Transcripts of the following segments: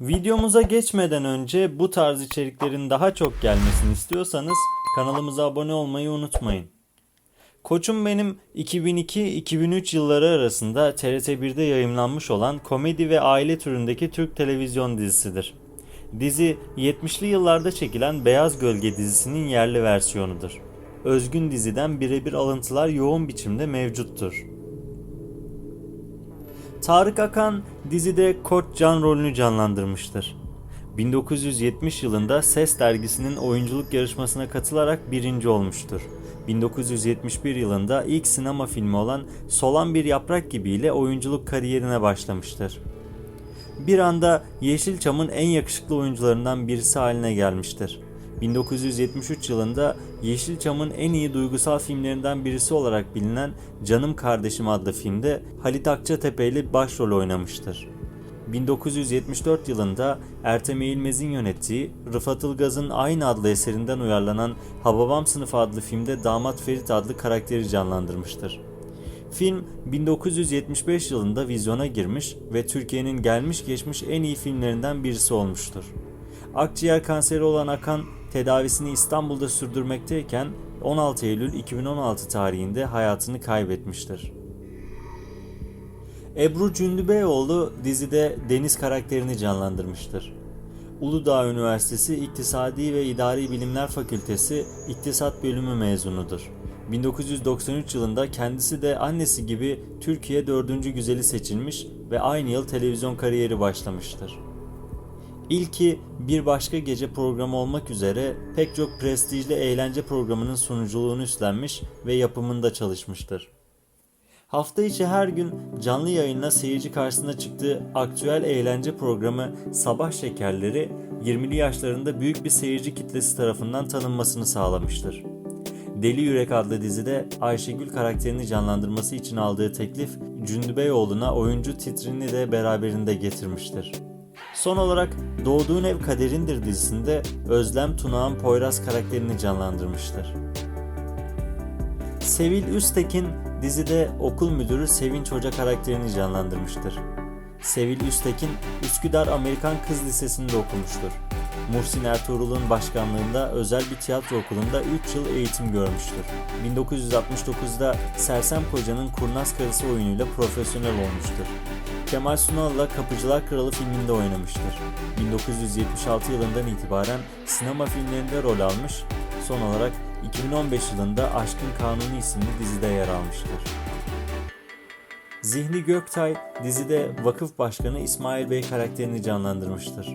Videomuza geçmeden önce bu tarz içeriklerin daha çok gelmesini istiyorsanız kanalımıza abone olmayı unutmayın. Koçum benim 2002-2003 yılları arasında TRT1'de yayımlanmış olan komedi ve aile türündeki Türk televizyon dizisidir. Dizi 70'li yıllarda çekilen Beyaz Gölge dizisinin yerli versiyonudur. Özgün diziden birebir alıntılar yoğun biçimde mevcuttur. Tarık Akan dizide Koç Can rolünü canlandırmıştır. 1970 yılında Ses dergisinin oyunculuk yarışmasına katılarak birinci olmuştur. 1971 yılında ilk sinema filmi olan Solan Bir Yaprak Gibi ile oyunculuk kariyerine başlamıştır. Bir anda Yeşilçam'ın en yakışıklı oyuncularından birisi haline gelmiştir. 1973 yılında Yeşilçam'ın en iyi duygusal filmlerinden birisi olarak bilinen Canım Kardeşim adlı filmde Halit Akçatepe ile başrol oynamıştır. 1974 yılında Ertem Eğilmez'in yönettiği Rıfat Ilgaz'ın aynı adlı eserinden uyarlanan Hababam Sınıfı adlı filmde Damat Ferit adlı karakteri canlandırmıştır. Film 1975 yılında vizyona girmiş ve Türkiye'nin gelmiş geçmiş en iyi filmlerinden birisi olmuştur. Akciğer kanseri olan Akan tedavisini İstanbul'da sürdürmekteyken 16 Eylül 2016 tarihinde hayatını kaybetmiştir. Ebru Cündübeyoğlu dizide Deniz karakterini canlandırmıştır. Uludağ Üniversitesi İktisadi ve İdari Bilimler Fakültesi İktisat Bölümü mezunudur. 1993 yılında kendisi de annesi gibi Türkiye dördüncü güzeli seçilmiş ve aynı yıl televizyon kariyeri başlamıştır. İlki bir başka gece programı olmak üzere pek çok prestijli eğlence programının sunuculuğunu üstlenmiş ve yapımında çalışmıştır. Hafta içi her gün canlı yayınla seyirci karşısına çıktığı aktüel eğlence programı Sabah Şekerleri 20'li yaşlarında büyük bir seyirci kitlesi tarafından tanınmasını sağlamıştır. Deli Yürek adlı dizide Ayşegül karakterini canlandırması için aldığı teklif Cündübeyoğlu'na oyuncu titrini de beraberinde getirmiştir. Son olarak Doğduğun Ev Kaderindir dizisinde Özlem Tunağan Poyraz karakterini canlandırmıştır. Sevil Üstekin dizide okul müdürü Sevinç Hoca karakterini canlandırmıştır. Sevil Üstekin Üsküdar Amerikan Kız Lisesi'nde okumuştur. Muhsin Ertuğrul'un başkanlığında özel bir tiyatro okulunda 3 yıl eğitim görmüştür. 1969'da Sersem Koca'nın Kurnaz Karısı oyunuyla profesyonel olmuştur. Kemal Sunal'la Kapıcılar Kralı filminde oynamıştır. 1976 yılından itibaren sinema filmlerinde rol almış, son olarak 2015 yılında Aşkın Kanunu isimli dizide yer almıştır. Zihni Göktay dizide vakıf başkanı İsmail Bey karakterini canlandırmıştır.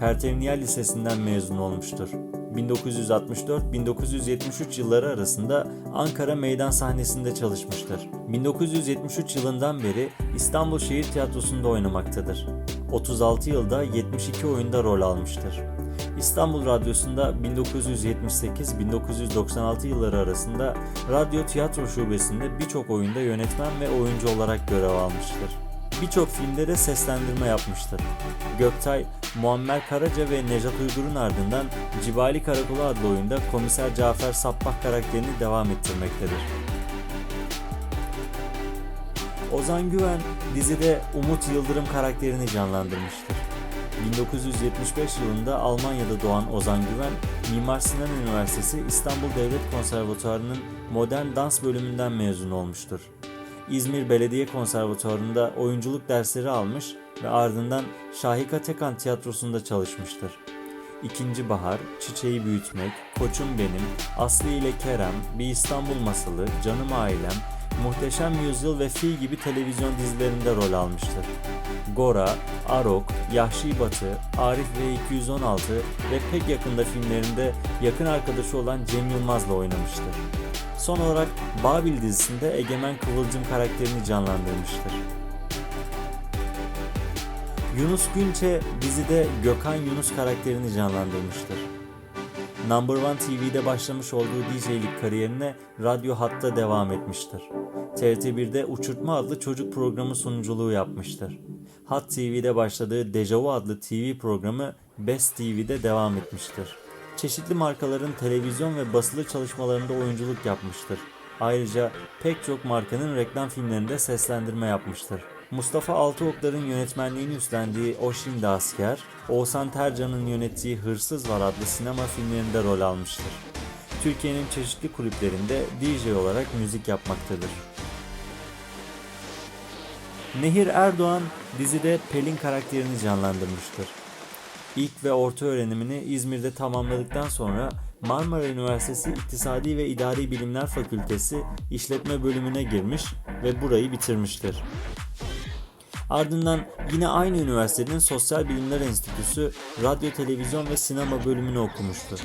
Pertevniyel Lisesi'nden mezun olmuştur. 1964-1973 yılları arasında Ankara meydan sahnesinde çalışmıştır. 1973 yılından beri İstanbul Şehir Tiyatrosu'nda oynamaktadır. 36 yılda 72 oyunda rol almıştır. İstanbul Radyosu'nda 1978-1996 yılları arasında radyo tiyatro şubesinde birçok oyunda yönetmen ve oyuncu olarak görev almıştır. Birçok filmde de seslendirme yapmıştır. Göktay, Muammer Karaca ve Nejat Uygur'un ardından Cibali Karakolu adlı oyunda Komiser Cafer Sappah karakterini devam ettirmektedir. Ozan Güven dizide Umut Yıldırım karakterini canlandırmıştır. 1975 yılında Almanya'da doğan Ozan Güven, Mimar Sinan Üniversitesi İstanbul Devlet Konservatuarı'nın modern dans bölümünden mezun olmuştur. İzmir Belediye Konservatuarı'nda oyunculuk dersleri almış ve ardından Şahika Tekan Tiyatrosu'nda çalışmıştır. İkinci Bahar, Çiçeği Büyütmek, Koçum Benim, Aslı ile Kerem, Bir İstanbul Masalı, Canım Ailem, Muhteşem Yüzyıl ve Fil gibi televizyon dizilerinde rol almıştır. Gora, Arok, Yahşi Batı, Arif ve 216 ve pek yakında filmlerinde yakın arkadaşı olan Cem Yılmaz'la oynamıştır. Son olarak Babil dizisinde Egemen Kıvılcım karakterini canlandırmıştır. Yunus Günçe dizide Gökhan Yunus karakterini canlandırmıştır. Number One TV'de başlamış olduğu DJ'lik kariyerine radyo hatta devam etmiştir. TRT1'de Uçurtma adlı çocuk programı sunuculuğu yapmıştır. Hat TV'de başladığı Dejavu adlı TV programı Best TV'de devam etmiştir. Çeşitli markaların televizyon ve basılı çalışmalarında oyunculuk yapmıştır. Ayrıca pek çok markanın reklam filmlerinde seslendirme yapmıştır. Mustafa Altıoklar'ın yönetmenliğini üstlendiği O Şimdi Asker, Oğuzhan Tercan'ın yönettiği Hırsız Var adlı sinema filmlerinde rol almıştır. Türkiye'nin çeşitli kulüplerinde DJ olarak müzik yapmaktadır. Nehir Erdoğan dizide Pelin karakterini canlandırmıştır. İlk ve orta öğrenimini İzmir'de tamamladıktan sonra Marmara Üniversitesi İktisadi ve İdari Bilimler Fakültesi İşletme bölümüne girmiş ve burayı bitirmiştir. Ardından yine aynı üniversitenin Sosyal Bilimler Enstitüsü Radyo, Televizyon ve Sinema bölümünü okumuştur.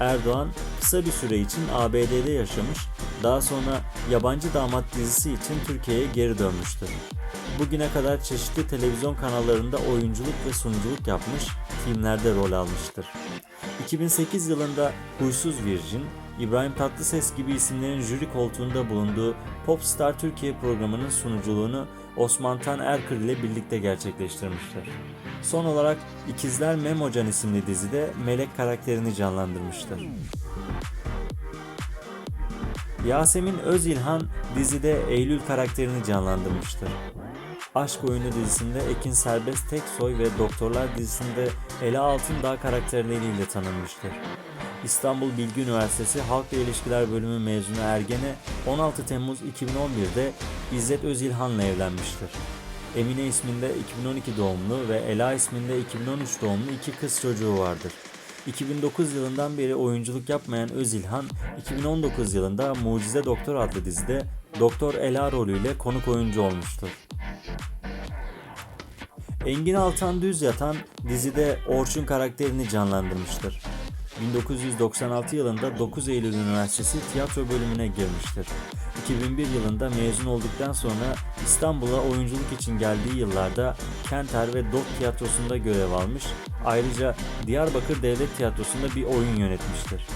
Erdoğan kısa bir süre için ABD'de yaşamış, daha sonra Yabancı Damat dizisi için Türkiye'ye geri dönmüştür. Bugüne kadar çeşitli televizyon kanallarında oyunculuk ve sunuculuk yapmış, filmlerde rol almıştır. 2008 yılında Huysuz Virgin, İbrahim Tatlıses gibi isimlerin jüri koltuğunda bulunduğu Popstar Türkiye programının sunuculuğunu Osman Tan Erkır ile birlikte gerçekleştirmiştir. Son olarak İkizler Memocan isimli dizide Melek karakterini canlandırmıştır. Yasemin Özilhan dizide Eylül karakterini canlandırmıştır. Aşk Oyunu dizisinde Ekin Serbest Teksoy ve Doktorlar dizisinde Ela Altındağ karakterleriyle tanınmıştır. İstanbul Bilgi Üniversitesi Halkla İlişkiler Bölümü mezunu Ergene 16 Temmuz 2011'de İzzet Özilhan'la evlenmiştir. Emine isminde 2012 doğumlu ve Ela isminde 2013 doğumlu iki kız çocuğu vardır. 2009 yılından beri oyunculuk yapmayan Özilhan, 2019 yılında Mucize Doktor adlı dizide Doktor Ela rolüyle konuk oyuncu olmuştur. Engin Altan Düz Yatan dizide Orçun karakterini canlandırmıştır. 1996 yılında 9 Eylül Üniversitesi tiyatro bölümüne girmiştir. 2001 yılında mezun olduktan sonra İstanbul'a oyunculuk için geldiği yıllarda Kenter ve Dot Tiyatrosu'nda görev almış, ayrıca Diyarbakır Devlet Tiyatrosu'nda bir oyun yönetmiştir.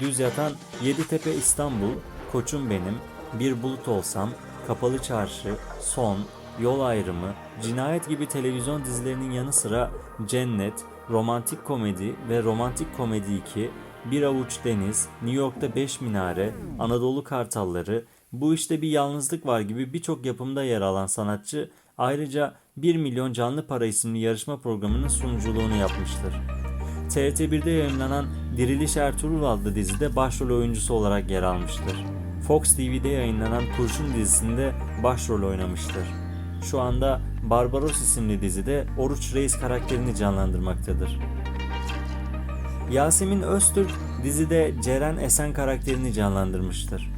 Düz Yatan Yeditepe İstanbul, Koçum Benim, Bir Bulut Olsam, Kapalı Çarşı, Son, Yol Ayrımı, Cinayet gibi televizyon dizilerinin yanı sıra Cennet, Romantik Komedi ve Romantik Komedi 2, Bir Avuç Deniz, New York'ta Beş Minare, Anadolu Kartalları, Bu İşte Bir Yalnızlık Var gibi birçok yapımda yer alan sanatçı ayrıca 1 Milyon Canlı Para isimli yarışma programının sunuculuğunu yapmıştır. TRT1'de yayınlanan Diriliş Ertuğrul adlı dizide başrol oyuncusu olarak yer almıştır. Fox TV'de yayınlanan Kurşun dizisinde başrol oynamıştır. Şu anda Barbaros isimli dizide Oruç Reis karakterini canlandırmaktadır. Yasemin Öztürk dizide Ceren Esen karakterini canlandırmıştır.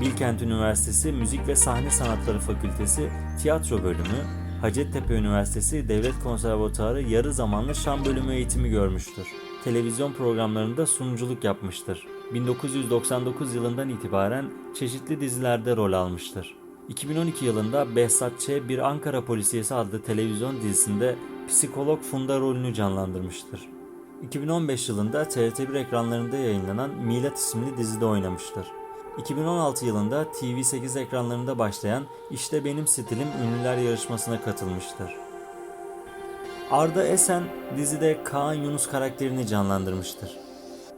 Bilkent Üniversitesi Müzik ve Sahne Sanatları Fakültesi Tiyatro Bölümü, Hacettepe Üniversitesi Devlet Konservatuarı yarı zamanlı şan bölümü eğitimi görmüştür. Televizyon programlarında sunuculuk yapmıştır. 1999 yılından itibaren çeşitli dizilerde rol almıştır. 2012 yılında Behzat Ç. Bir Ankara Polisiyesi adlı televizyon dizisinde psikolog Funda rolünü canlandırmıştır. 2015 yılında TRT1 ekranlarında yayınlanan Milat isimli dizide oynamıştır. 2016 yılında TV8 ekranlarında başlayan İşte Benim Stilim Ünlüler Yarışması'na katılmıştır. Arda Esen dizide Kaan Yunus karakterini canlandırmıştır.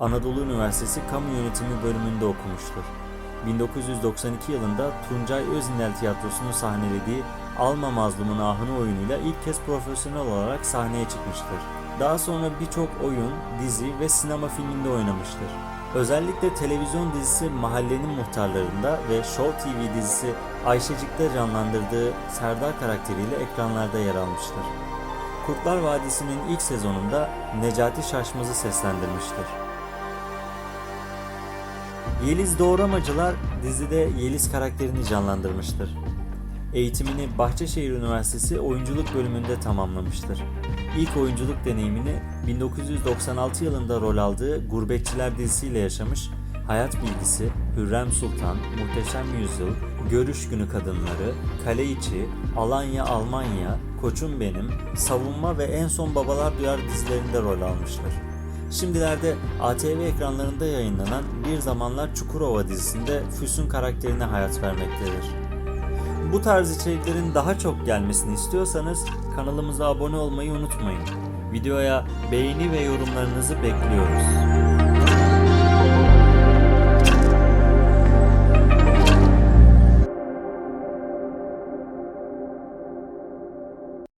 Anadolu Üniversitesi Kamu Yönetimi bölümünde okumuştur. 1992 yılında Tuncay Özinel Tiyatrosu'nu sahnelediği Alma Mazlumun Ahını oyunuyla ilk kez profesyonel olarak sahneye çıkmıştır. Daha sonra birçok oyun, dizi ve sinema filminde oynamıştır. Özellikle televizyon dizisi Mahallenin Muhtarlarında ve Show TV dizisi Ayşecik'te canlandırdığı Serdar karakteriyle ekranlarda yer almıştır. Kurtlar Vadisi'nin ilk sezonunda Necati Şaşmaz'ı seslendirmiştir. Yeliz Doğramacılar dizide Yeliz karakterini canlandırmıştır. Eğitimini Bahçeşehir Üniversitesi oyunculuk bölümünde tamamlamıştır. İlk oyunculuk deneyimini 1996 yılında rol aldığı Gurbetçiler dizisiyle yaşamış, Hayat Bilgisi, Hürrem Sultan, Muhteşem Yüzyıl, Görüş Günü Kadınları, Kale İçi, Alanya Almanya, Koçum Benim, Savunma ve En Son Babalar Duyar dizilerinde rol almıştır. Şimdilerde ATV ekranlarında yayınlanan Bir Zamanlar Çukurova dizisinde Füsun karakterine hayat vermektedir. Bu tarz içeriklerin daha çok gelmesini istiyorsanız kanalımıza abone olmayı unutmayın. Videoya beğeni ve yorumlarınızı bekliyoruz.